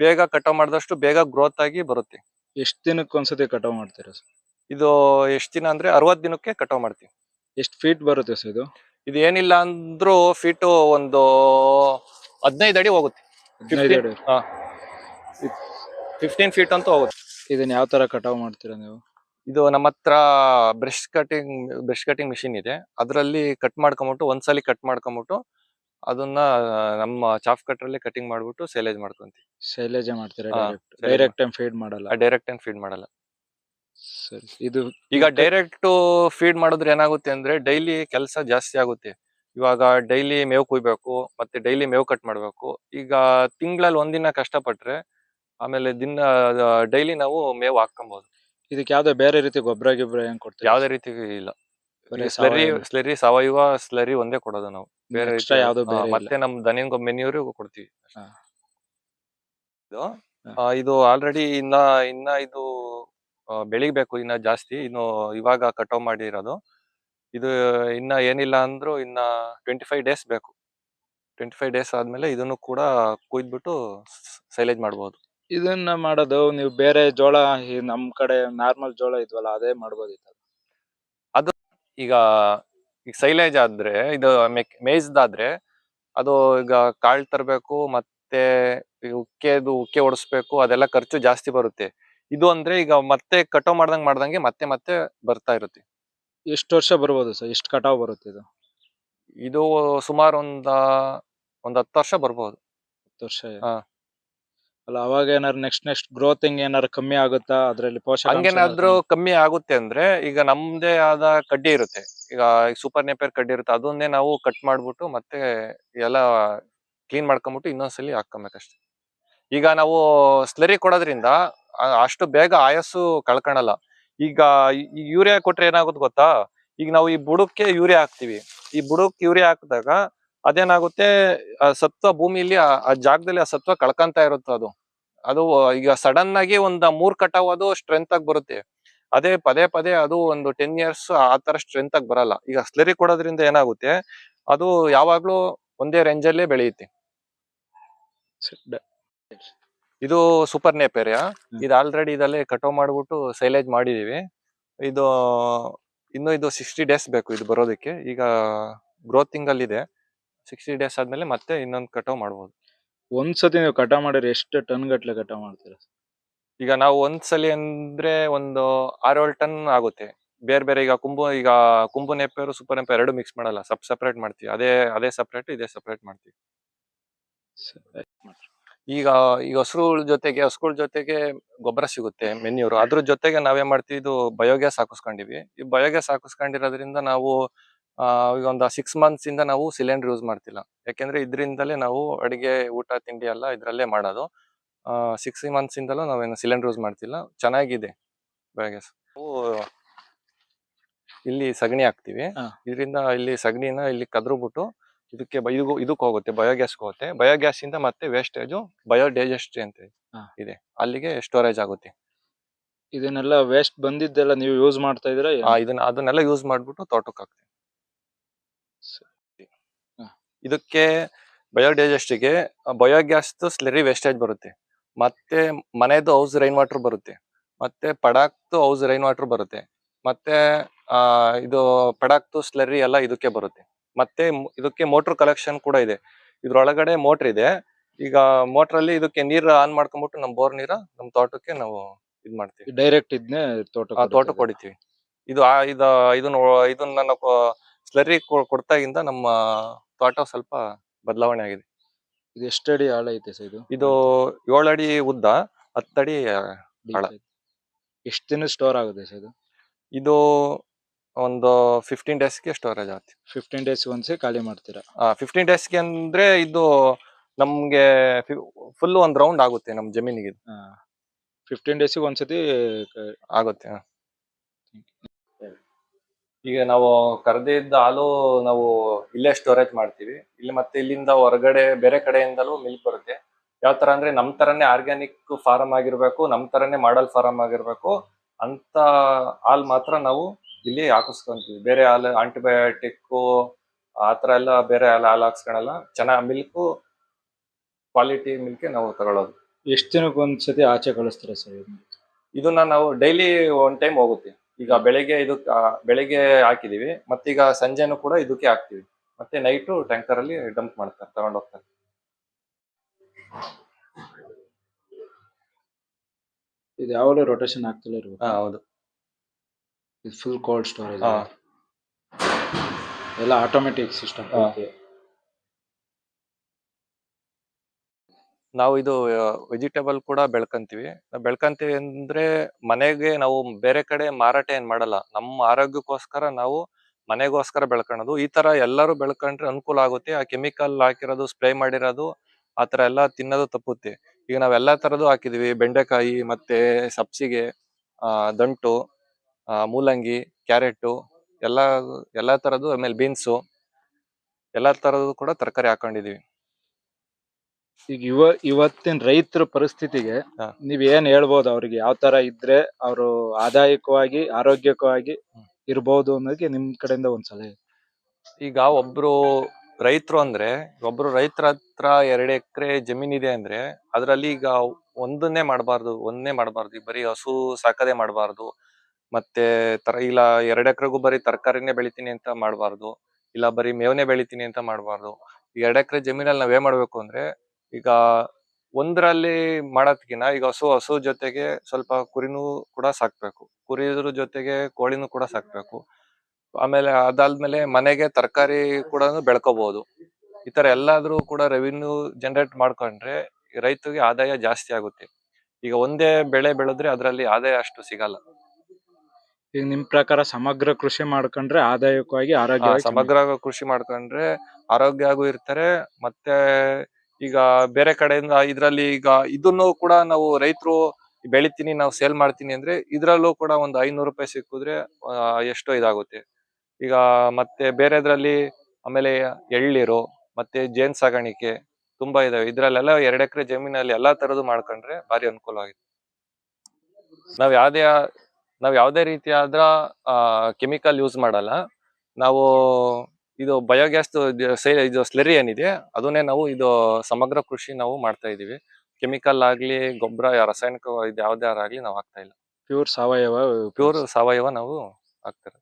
Speaker 1: ಬೇಗ ಕಟಾವ್ ಮಾಡಿದಷ್ಟು ಬೇಗ ಗ್ರೋತ್ ಆಗಿ ಬರುತ್ತೆ.
Speaker 2: ಎಷ್ಟು ದಿನಕ್ಕೆ ಒಂದ್ಸತಿ ಕಟಾವ್ ಮಾಡ್ತೀರಾ ಸರ್?
Speaker 1: ಇದು ಎಷ್ಟು ದಿನ ಅಂದ್ರೆ ಅರವತ್ ದಿನಕ್ಕೆ ಕಟಾವ್ ಮಾಡ್ತೀವಿ.
Speaker 2: ಎಷ್ಟು ಫೀಟ್ ಬರುತ್ತೆ ಸರ್ ಇದು?
Speaker 1: ಇದು ಏನಿಲ್ಲ ಅಂದ್ರೂ ಫೀಟು ಒಂದು ಹದಿನೈದು ಅಡಿ ಹೋಗುತ್ತೆ.
Speaker 2: ಹದಿನೈದು ಅಡಿ.
Speaker 1: ಫಿಫ್ಟೀನ್ ಫೀಟ್ ಅಂತೂ ಹೋಗುತ್ತೆ.
Speaker 2: ಇದನ್ನ ಯಾವ ತರ ಕಟಾವ್ ಮಾಡ್ತೀರಾ ನೀವು?
Speaker 1: ಇದು ನಮ್ಮ ಹತ್ರ brush cutting brush cutting machine ಇದೆ. ಅದರಲ್ಲಿ ಕಟ್ ಮಾಡ್ಕೊಂಬಿಟ್ಟು ಒಂದ್ಸಲಿ ಕಟ್ ಮಾಡ್ಕೊಂಬಿಟ್ಟು ಅದನ್ನ ನಮ್ಮ ಚಾಫ್ ಕಟ್ರಲ್ಲಿ ಕಟಿಂಗ್ ಮಾಡ್ಬಿಟ್ಟು ಸೇಲೇಜ್ ಮಾಡ್ಕೊಂತೀವಿ.
Speaker 2: ಶೈಲೇಜ ಮಾಡ್ತೀರಾ
Speaker 1: ಹಾ,
Speaker 2: direct
Speaker 1: silage
Speaker 2: direct time feed ಮಾಡಲ್ಲ?
Speaker 1: ಡೈರೆಕ್ಟ್ ಏನ್ ಫೀಡ್ ಮಾಡಲ್ಲ.
Speaker 2: ಸರಿ. ಇದು
Speaker 1: ಈಗ ಡೈರೆಕ್ಟ್ ಫೀಡ್ ಮಾಡಿದ್ರೆ ಏನಾಗುತ್ತೆ ಅಂದ್ರೆ ಡೈಲಿ ಕೆಲಸ ಜಾಸ್ತಿ ಆಗುತ್ತೆ. ಇವಾಗ ಡೈಲಿ ಮೇವು ಕುಯ್ಬೇಕು ಮತ್ತೆ ಡೈಲಿ ಮೇವು ಕಟ್ ಮಾಡ್ಬೇಕು. ಈಗ ತಿಂಗಳಲ್ಲಿ ಒಂದಿನ ಕಷ್ಟಪಟ್ರೆ ಆಮೇಲೆ ದಿನ ಡೈಲಿ ನಾವು ಮೇವು ಹಾಕೊಬಹುದು
Speaker 2: ಇದಕ್ಕೆ ಯಾವ್ದೇ ಬೇರೆ ರೀತಿ ಗೊಬ್ಬರ ಗಿಬ್ಬರ ಏನ್ ಕೊಡ್ತೀವಿ
Speaker 1: ಯಾವ್ದೇ ರೀತಿ ಇಲ್ಲ.
Speaker 2: ಬರೀ
Speaker 1: ಸ್ಲರಿ
Speaker 2: ಸಾವಯವ-
Speaker 1: ಸ್ಲರಿ ಸಾವಯವ ಸ್ಲರಿ ಒಂದೇ ಕೊಡೋದು ನಾವು. ಬೇರೆ
Speaker 2: extra
Speaker 1: ರೀತಿ-
Speaker 2: ಯಾವ್ದು
Speaker 1: ಹಾ,
Speaker 2: ಬೇರೆ ಇಲ್ಲ.
Speaker 1: ಮತ್ತೆ ನಮ್ ದನಿಂಗ್ ಮೆನ್ಯೂರಿಗೂ ಕೊಡ್ತೀವಿ
Speaker 2: ಹಾ.
Speaker 1: ಇದು ಆ, ಇದು ಆಲ್ರೆಡಿ ಇನ್ನ ಇನ್ನ ಇದು ಆ, ಬೆಳಿಬೇಕು ಇನ್ನ ಜಾಸ್ತಿ. ಇನ್ನು ಇವಾಗ ಕಟಾವ್ ಮಾಡಿರೋದು. ಇದು ಇನ್ನ ಏನಿಲ್ಲ ಅಂದ್ರು ಇನ್ನ ಟ್ವೆಂಟಿ ಫೈವ್ ಡೇಸ್ ಬೇಕು. ಟ್ವೆಂಟಿ ಫೈವ್ ಡೇಸ್ ಆದ್ಮೇಲೆ ಇದನ್ನು ಕೂಡ ಕುಯ್ದ್ಬಿಟ್ಟು ಸೈಲೇಜ್ ಮಾಡ್ಬೋದು.
Speaker 2: ಇದನ್ನ ಮಾಡೋದು ನೀವು ಬೇರೆ ಜೋಳ ಈ ನಮ್ ಕಡೆ ನಾರ್ಮಲ್ ಜೋಳ ಇದ್ವಲ್ಲ ಅದೇ ಮಾಡ್ಬೋದಿತ್ತಲ್ಲ
Speaker 1: ಈಗ ಈಗ ಸೈಲೇಜ್ ಆದ್ರೆ ಇದು ಮೇಯ್ಸ್ದಾದ್ರೆ ಅದು ಈಗ ಕಾಳ್ ತರಬೇಕು ಮತ್ತೆ ಈ ಉಕ್ಕೆದು ಉಕ್ಕೆ ಓಡಿಸ್ಬೇಕು ಅದೆಲ್ಲ ಖರ್ಚು ಜಾಸ್ತಿ ಬರುತ್ತೆ. ಇದು ಅಂದ್ರೆ ಈಗ ಮತ್ತೆ ಕಟಾವ್ ಮಾಡ್ದಂಗ್ ಮಾಡ್ದಂಗೆ ಮತ್ತೆ ಮತ್ತೆ ಬರ್ತಾ ಇರುತ್ತೆ.
Speaker 2: ಎಷ್ಟು ವರ್ಷ ಬರ್ಬೋದು ಸರ್? ಎಷ್ಟು ಕಟಾವ್ ಬರುತ್ತೆ ಇದು?
Speaker 1: ಇದು ಸುಮಾರು ಒಂದ ಒಂದ್ ಹತ್ತು ವರ್ಷ ಬರ್ಬೋದು.
Speaker 2: ಹತ್ತು ವರ್ಷ.
Speaker 1: ಹಾ.
Speaker 2: ಅಲ್ಲ ಅವಾಗ ಏನಾರು ನೆಕ್ಸ್ಟ್ ನೆಕ್ಸ್ಟ್ ಗ್ರೋತಿಂಗ್ ಏನಾರು ಕಮ್ಮಿ ಆಗುತ್ತಾ? ಅದ್ರಲ್ಲಿ ಪೋಷಕ
Speaker 1: ಹಂಗೇನಾದ್ರೂ ಕಮ್ಮಿ? ಆಗುತ್ತೆ ಅಂದ್ರೆ ಈಗ ನಮ್ದೇ ಆದ ಕಡ್ಡಿ ಇರುತ್ತೆ. ಈಗ ಸೂಪರ್ ನೇಪೇರ್ ಕಡ್ಡಿ ಇರುತ್ತೆ. ಅದೊಂದೇ ನಾವು ಕಟ್ ಮಾಡ್ಬಿಟ್ಟು ಮತ್ತೆ ಎಲ್ಲ ಕ್ಲೀನ್ ಮಾಡ್ಕೊಂಬಿಟ್ಟು ಇನ್ನೊಂದ್ಸಲಿ ಹಾಕೊಬೇಕಷ್ಟೆ ಈಗ ನಾವು ಸ್ಲರಿ ಕೊಡೋದ್ರಿಂದ ಅಷ್ಟು ಬೇಗ ಆಯಸ್ಸು ಕಳ್ಕೊಳಲ್ಲ ಈಗ ಈ ಯೂರಿಯಾ ಕೊಟ್ರೆ ಏನಾಗುತ್ತೆ ಗೊತ್ತಾ? ಈಗ ನಾವು ಈ ಬುಡಕ್ಕೆ ಯೂರಿಯಾ ಹಾಕ್ತಿವಿ. ಈ ಬುಡಕ್ಕೆ ಯೂರಿಯಾ ಹಾಕಿದಾಗ ಅದೇನಾಗುತ್ತೆ ಆ ಸತ್ವ ಭೂಮಿಲಿ ಆ ಆ ಜಾಗದಲ್ಲಿ ಆ ಸತ್ವ ಕಳ್ಕೊಂತ ಇರುತ್ತೆ ಅದು. ಅದು ಈಗ ಸಡನ್ ಆಗಿ ಒಂದ್ ಮೂರ್ ಕಟಾವ್ ಅದು ಸ್ಟ್ರೆಂತ್ ಆಗಿ ಬರುತ್ತೆ. ಅದೇ ಪದೇ ಪದೇ ಅದು ಒಂದು ಟೆನ್ ಇಯರ್ಸ್ ಆ ತರ ಸ್ಟ್ರೆಂತ್ ಆಗಿ ಬರಲ್ಲ. ಈಗ ಸ್ಲರಿ ಕೊಡೋದ್ರಿಂದ ಏನಾಗುತ್ತೆ ಅದು ಯಾವಾಗ್ಲೂ ಒಂದೇ ರೇಂಜ್ ಅಲ್ಲೇ ಬೆಳೆಯುತ್ತೆ. ಇದು ಸೂಪರ್ ನೇಪೇರಿಯಾ ಇದು ಆಲ್ರೆಡಿ ಇದಲ್ಲೇ ಕಟಾವ್ ಮಾಡ್ಬಿಟ್ಟು ಸೈಲೇಜ್ ಮಾಡಿದೀವಿ. ಇದು ಇನ್ನು ಇದು ಸಿಕ್ಸ್ಟಿ ಡೇಸ್ ಬೇಕು ಇದು ಬರೋದಕ್ಕೆ. ಈಗ ಗ್ರೋತಿಂಗ್ ಅಲ್ಲಿ ಇದೆ ಸಿಕ್ಸ್ಟಿ ಡೇಸ್ ಆದ್ಮೇಲೆ ಮತ್ತೆ ಇನ್ನೊಂದು ಕಟಾವ್ ಮಾಡ್ಬೋದು.
Speaker 2: ಒಂದ್ಸತಿ ನೀವು ಕಟಾವ್ ಮಾಡಿದ್ರೆ ಎಷ್ಟು ಟನ್ ಗಟ್ಟಲೆ ಕಟಾವ್ ಮಾಡ್ತೀರಾ?
Speaker 1: ಈಗ ನಾವು ಒಂದ್ಸಲಿ ಅಂದ್ರೆ ಒಂದು ಆರೇಳು ಟನ್ ಆಗುತ್ತೆ. ಬೇರೆ ಬೇರೆ ಈಗ ಕುಂಬು ಈಗ ಕುಂಬು ನೆಪ್ಪೇರು ಸೂಪರ್ ನೆಪ್ಪ ಎರಡು ಮಿಕ್ಸ್ ಮಾಡಲ್ಲ. ಸಪ್ ಸಪ್ರೇಟ್ ಮಾಡ್ತೀವಿ. ಅದೇ ಅದೇ ಸಪ್ರೇಟ್ ಇದೇ ಸಪ್ರೇಟ್ ಮಾಡ್ತೀವಿ. ಈಗ ಈಗ ಹಸುಗಳ ಜೊತೆಗೆ ಹಸುಗಳ ಜೊತೆಗೆ ಗೊಬ್ಬರ ಸಿಗುತ್ತೆ ಮೆನ್ಯೂರು ಅದ್ರ ಜೊತೆಗೆ ನಾವೇನ್ ಮಾಡ್ತೀವಿ? ಇದು ಬಯೋಗ್ಯಾಸ್ ಹಾಕಿಸ್ಕೊಂಡಿವಿ. ಈ ಬಯೋಗ್ಯಾಸ್ ಹಾಕಿಸ್ಕೊಂಡಿರೋದ್ರಿಂದ ನಾವು ಈಗ ಒಂದು ಸಿಕ್ಸ್ ಮಂತ್ಸ್ ಇಂದ ನಾವು ಸಿಲಿಂಡರ್ ಯೂಸ್ ಮಾಡ್ತಿಲ್ಲ. ಯಾಕೆಂದ್ರೆ ಇದರಿಂದಲೇ ನಾವು ಅಡಿಗೆ ಊಟ ತಿಂಡಿ ಎಲ್ಲ ಇದ್ರಲ್ಲೇ ಮಾಡೋದು. ಸಿಕ್ಸ್ ಮಂತ್ಸ್ ಇಂದಲೂ ನಾವೇನು ಸಿಲಿಂಡರ್ ಯೂಸ್ ಮಾಡ್ತಿಲ್ಲ. ಚೆನ್ನಾಗಿದೆ ಬಯೋಗ್ಯಾಸ್ ನಾವು ಇಲ್ಲಿ ಸಗಣಿ ಹಾಕ್ತಿವಿ. ಇದರಿಂದ ಇಲ್ಲಿ ಸಗಣಿನ ಇಲ್ಲಿ ಕದ್ರುಬಿಟ್ಟು ಇದಕ್ಕೆ ಬ- ಇದು ಇದಕ್ಕೆ ಹೋಗುತ್ತೆ ಬಯೋಗ್ಯಾಸ್ ಹೋಗುತ್ತೆ. ಬಯೋಗ್ಯಾಸ್ ಇಂದ ಮತ್ತೆ ವೇಸ್ಟೇಜು ಬಯೋಡೈಜೆಸ್ಟ್ ಅಂತ ಇದೆ. ಅಲ್ಲಿಗೆ ಸ್ಟೋರೇಜ್ ಆಗುತ್ತೆ.
Speaker 2: ಇದನ್ನೆಲ್ಲ ವೇಸ್ಟ್ ಬಂದಿದ್ದೆಲ್ಲ ನೀವು ಯೂಸ್ ಮಾಡ್ತಾ ಇದೀರಾ
Speaker 1: ಇದನ್ನ ಅದನ್ನೆಲ್ಲ ಯೂಸ್ ಮಾಡ್ಬಿಟ್ಟು ತೋಟಕ್ಕೆ ಹಾಕ್ತೀವಿ. ಇದಕ್ಕೆ ಬಯೋಡೈಜೆಸ್ಟಿಗೆ ಬಯೋಗ್ಯಾಸ್ ಸ್ಲರಿ ವೇಸ್ಟೇಜ್ ಬರುತ್ತೆ. ಮತ್ತೆ ಮನೆದು ಹೌಸ್ ರೈನ್ ವಾಟರ್ ಬರುತ್ತೆ. ಮತ್ತೆ ಪಡಾಕ್ತು ಹೌಸ್ ರೈನ್ ವಾಟರ್ ಬರುತ್ತೆ. ಮತ್ತೆ ಆ ಇದು ಪಡಾಕ್ತು ಸ್ಲರಿ ಎಲ್ಲ ಇದಕ್ಕೆ ಬರುತ್ತೆ. ಮತ್ತೆ ಇದಕ್ಕೆ ಮೋಟರ್ ಕಲೆಕ್ಷನ್ ಕೂಡ ಇದೆ. ಇದ್ರೊಳಗಡೆ ಮೋಟರ್ ಇದೆ. ಈಗ ಮೋಟರ್ ಅಲ್ಲಿ ಇದಕ್ಕೆ ನೀರ್ ಆನ್ ಮಾಡ್ಕೊಂಡ್ಬಿಟ್ಟು ನಮ್ ಬೋರ್ ನೀರ ನಮ್ ತೋಟಕ್ಕೆ ನಾವು ಇದ್ ಮಾಡ್ತೀವಿ.
Speaker 2: ಡೈರೆಕ್ಟ್ ಇದನ್ನೇ ತೋಟ
Speaker 1: ತೋಟಕ್ಕೆ ತೋಟ ಕೊಡಿತೀವಿ ಇದು ಆ ಇದನ್ನ ಇದನ್ನ ನಾವು ಸ್ಲರಿ ಕೊಡ್ತಾಗಿಂದ ನಮ್ಮ ತೋಟ ಸ್ವಲ್ಪ ಬದಲಾವಣೆ ಆಗಿದೆ.
Speaker 2: ಇದು ಎಷ್ಟಡಿ ಆಳ ಐತೆ ಸರ್ ಇದು?
Speaker 1: ಇದು ಏಳಡಿ ಉದ್ದ ಹತ್ತಡಿ
Speaker 2: ಅಡಿ
Speaker 1: ಆಳ.
Speaker 2: ಎಷ್ಟು ದಿನ ಸ್ಟೋರ್ ಆಗುತ್ತೆ ಸರ್ ಇದು?
Speaker 1: ಇದು ಒಂದು ಫಿಫ್ಟೀನ್ ಡೇಸ್ಗೆ ಸ್ಟೋರೇಜ್ ಆಗುತ್ತೆ.
Speaker 2: ಫಿಫ್ಟೀನ್ ಡೇಸ್ ಒಂದ್ಸೆ ಖಾಲಿ ಮಾಡ್ತೀರಾ?
Speaker 1: ಫಿಫ್ಟೀನ್ ಡೇಸ್ಗೆ ಅಂದ್ರೆ ಇದು ನಮ್ಗೆ ಫುಲ್ ಒಂದ್ ರೌಂಡ್ ಆಗುತ್ತೆ ನಮ್ ಜಮೀನಿಗೆ.
Speaker 2: ಫಿಫ್ಟೀನ್ ಡೇಸಿಗೆ ಒಂದ್ಸತಿ
Speaker 1: ಆಗುತ್ತೆ. ಈಗ ನಾವು ಕರೆದಿದ್ದ ಹಾಲು ನಾವು ಇಲ್ಲೇ ಸ್ಟೋರೇಜ್ ಮಾಡ್ತೀವಿ. ಇಲ್ಲಿ ಮತ್ತೆ ಇಲ್ಲಿಂದ ಹೊರಗಡೆ ಬೇರೆ ಕಡೆಯಿಂದಲೂ ಮಿಲ್ಕ್ ಬರುತ್ತೆ. ಯಾವ ತರ ಅಂದ್ರೆ ನಮ್ ತರನೇ ಆರ್ಗ್ಯಾನಿಕ್ ಫಾರ್ಮ್ ಆಗಿರ್ಬೇಕು ನಮ್ ತರನೇ ಮಾಡಲ್ ಫಾರ್ಮ್ ಆಗಿರ್ಬೇಕು ಅಂತ ಹಾಲ್ ಮಾತ್ರ ನಾವು ಇಲ್ಲಿ ಹಾಕಿಸ್ಕೊಂತೀವಿ. ಬೇರೆ ಹಾಲು ಆಂಟಿಬಯೋಟಿಕ್ ಆ ತರ ಎಲ್ಲ ಬೇರೆ ಹಾಲು ಹಾಲು ಹಾಕ್ಸ್ಕೊಳಲ್ಲ. ಚೆನ್ನಾಗ್ ಮಿಲ್ಕು ಕ್ವಾಲಿಟಿ ಮಿಲ್ಕ್ ನಾವು ತಗೊಳ್ಳೋದು.
Speaker 2: ಎಷ್ಟು ದಿನಕ್ಕೆ ಒಂದ್ಸತಿ ಆಚೆ ಕಳಿಸ್ತೀರಾ ಸರ್
Speaker 1: ಇದನ್ನ ನಾವು ಡೈಲಿ ಒನ್ ಟೈಮ್ ಹೋಗುತ್ತೆ. ಈಗ ಬೆಳಿಗ್ಗೆ ಇದು ಬೆಳಿಗ್ಗೆ ಹಾಕಿದೀವಿ ಮತ್ತೀಗ ಸಂಜೆನೂ ಕೂಡ ಇದಕ್ಕೆ ಹಾಕ್ತಿವಿ. ಮತ್ತೆ ನೈಟು ಟ್ಯಾಂಕರ್ ಅಲ್ಲಿ ಡಂಪ್ ಮಾಡ್ತಾರೆ ತಗೊಂಡ್ ಹೋಗ್ತಾರೆ.
Speaker 2: ಇದು ಯಾವಾಗಲೂ ರೊಟೇಷನ್ ಆಗ್ತಿಲ್ಲ
Speaker 1: ಹಾ ಹೌದು.
Speaker 2: ಇದು ಫುಲ್ ಕೋಲ್ಡ್ ಸ್ಟೋರೇಜ್. ಎಲ್ಲ ಆಟೋಮೆಟಿಕ್ ಸಿಸ್ಟಮ್
Speaker 1: ಹಾ. ನಾವು ಇದು ವೆಜಿಟೇಬಲ್ ಕೂಡ ಬೆಳ್ಕಂತೀವಿ. ಬೆಳ್ಕಂತೀವಿ ಅಂದ್ರೆ ಮನೆಗೆ ನಾವು ಬೇರೆ ಕಡೆ ಮಾರಾಟ ಏನ್ ಮಾಡಲ್ಲ. ನಮ್ಮ ಆರೋಗ್ಯಕ್ಕೋಸ್ಕರ ನಾವು ಮನೆಗೋಸ್ಕರ ಬೆಳ್ಕೊಳೋದು ಈ ತರ ಎಲ್ಲರೂ ಬೆಳ್ಕೊಂಡ್ರೆ ಅನುಕೂಲ ಆಗುತ್ತೆ. ಆ ಕೆಮಿಕಲ್ ಹಾಕಿರೋದು, ಸ್ಪ್ರೇ ಮಾಡಿರೋದು, ಆ ತರ ಎಲ್ಲ ತಿನ್ನೋದು ತಪ್ಪುತ್ತೆ. ಈಗ ನಾವ್ ಎಲ್ಲಾ ತರದ್ದು ಹಾಕಿದೀವಿ ಬೆಂಡೆಕಾಯಿ ಮತ್ತೆ ಸಬ್ಸಿಗೆ, ಆ, ದಂಟು, ಆ, ಮೂಲಂಗಿ, ಕ್ಯಾರೆಟ್, ಎಲ್ಲಾ ಎಲ್ಲಾ ತರದ್ದು ಆಮೇಲೆ ಬೀನ್ಸು, ಎಲ್ಲಾ ತರದ್ದು ಕೂಡ ತರಕಾರಿ ಹಾಕೊಂಡಿದೀವಿ
Speaker 2: ಈಗ ಇವ ಇವತ್ತಿನ ರೈತರ ಪರಿಸ್ಥಿತಿಗೆ
Speaker 1: ಹಾ.
Speaker 2: ನೀವ್ ಏನ್ ಹೇಳ್ಬೋದು ಅವ್ರಿಗೆ? ಯಾವ ತರ ಇದ್ರೆ ಅವರು ಆದಾಯಕವಾಗಿ ಆರೋಗ್ಯಕವಾಗಿ. ಇರ್ಬೋದು ಅನ್ನೋದಕ್ಕೆ ನಿಮ್ ಕಡೆಯಿಂದ ಒಂದ್ ಸಲಹೆ.
Speaker 1: ಈಗ ಒಬ್ರು ರೈತರು ಅಂದ್ರೆ ಒಬ್ರು ರೈತರ ಹತ್ರ ಎರಡ್ ಎಕರೆ ಜಮೀನ್ ಇದೆ ಅಂದ್ರೆ ಅದ್ರಲ್ಲಿ ಈಗ ಒಂದನ್ನೇ ಮಾಡಬಾರ್ದು ಒಂದನ್ನೇ ಮಾಡಬಾರ್ದು. ಬರೀ ಹಸು ಸಾಕದೆ ಮಾಡಬಾರ್ದು. ಮತ್ತೆ ತರ ಇಲ್ಲ ಎರಡ್ ಎಕರೆಗೂ ಬರೀ ತರಕಾರಿನೇ ಬೆಳಿತೀನಿ ಅಂತ ಮಾಡಬಾರ್ದು. ಇಲ್ಲ ಬರೀ ಮೇವನೆ ಬೆಳಿತೀನಿ ಅಂತ ಮಾಡಬಾರ್ದು. ಎರಡು ಎಕರೆ ಜಮೀನಲ್ಲಿ ನಾವ್ ಏನ್ ಮಾಡ್ಬೇಕು ಅಂದ್ರೆ ಈಗ ಒಂದ್ರಲ್ಲಿ ಮಾಡೋದ್ಕಿನ ಈಗ ಹಸು ಹಸು ಜೊತೆಗೆ ಸ್ವಲ್ಪ ಕುರಿನೂ ಕೂಡ ಸಾಕ್ಬೇಕು. ಕುರಿ ಜೊತೆಗೆ ಕೋಳಿನೂ ಕೂಡ ಸಾಕ್ಬೇಕು. ಆಮೇಲೆ ಅದಾದ್ಮೇಲೆ ಮನೆಗೆ ತರಕಾರಿ ಕೂಡ ಬೆಳ್ಕೋಬಹುದು ಈ ತರ ಎಲ್ಲಾದ್ರೂ ಕೂಡ ರೆವಿನ್ಯೂ ಜನರೇಟ್ ಮಾಡ್ಕೊಂಡ್ರೆ ರೈತರಿಗೆ ಆದಾಯ ಜಾಸ್ತಿ ಆಗುತ್ತೆ. ಈಗ ಒಂದೇ ಬೆಳೆ ಬೆಳೆದ್ರೆ ಅದರಲ್ಲಿ ಆದಾಯ ಅಷ್ಟು ಸಿಗಲ್ಲ.
Speaker 2: ಈಗ ನಿಮ್ ಪ್ರಕಾರ ಸಮಗ್ರ ಕೃಷಿ ಮಾಡ್ಕೊಂಡ್ರೆ
Speaker 1: ಆದಾಯಕ್ಕಾಗಿ
Speaker 2: ಆರೋಗ್ಯ
Speaker 1: ಸಮಗ್ರ ಕೃಷಿ ಮಾಡ್ಕೊಂಡ್ರೆ ಆರೋಗ್ಯ ಆಗು ಇರ್ತಾರೆ ಮತ್ತೆ ಈಗ ಬೇರೆ ಕಡೆಯಿಂದ ಇದ್ರಲ್ಲಿ ಈಗ ಇದನ್ನು ಕೂಡ ನಾವು ರೈತರು ಬೆಳಿತೀನಿ, ನಾವು ಸೇಲ್ ಮಾಡ್ತೀನಿ ಅಂದ್ರೆ ಇದ್ರಲ್ಲೂ ಕೂಡ ಒಂದು ಐನೂರು ರೂಪಾಯಿ ಸಿಕ್ಕಿದ್ರೆ ಎಷ್ಟೋ ಇದಾಗುತ್ತೆ. ಈಗ ಮತ್ತೆ ಬೇರೆದ್ರಲ್ಲಿ ಆಮೇಲೆ ಎಳ್ಳಿರು ಮತ್ತೆ ಜೇನ್ ಸಾಗಾಣಿಕೆ ತುಂಬಾ ಇದಾವೆ. ಇದ್ರಲ್ಲೆಲ್ಲ ಎರಡ್ ಎಕರೆ ಜಮೀನಲ್ಲಿ ಎಲ್ಲಾ ತರದ್ದು ಮಾಡ್ಕೊಂಡ್ರೆ ಭಾರಿ ಅನುಕೂಲ ಆಗುತ್ತೆ. ನಾವ್ ಯಾವ್ದೇ ನಾವ್ ಯಾವ್ದೇ ರೀತಿಯಾದ ಕೆಮಿಕಲ್ ಯೂಸ್ ಮಾಡಲ್ಲ. ನಾವು ಇದು ಬಯೋಗ್ಯಾಸ್ ಇದು ಸ್ಲೆರಿ ಏನಿದೆ ಅದನ್ನೇ ನಾವು ಇದು ಸಮಗ್ರ ಕೃಷಿ ನಾವು ಮಾಡ್ತಾ ಇದೀವಿ ಕೆಮಿಕಲ್ ಆಗ್ಲಿ ಗೊಬ್ಬರ ರಾಸಾಯನಿಕ ಇದು ಯಾವ್ದೇ ಆಗ್ಲಿ ನಾವು ಹಾಕ್ತಾ ಇಲ್ಲ.
Speaker 2: ಪ್ಯೂರ್ ಸಾವಯವ
Speaker 1: ಪ್ಯೂರ್ ಸಾವಯವ ನಾವು ಹಾಕ್ತಾರೆ.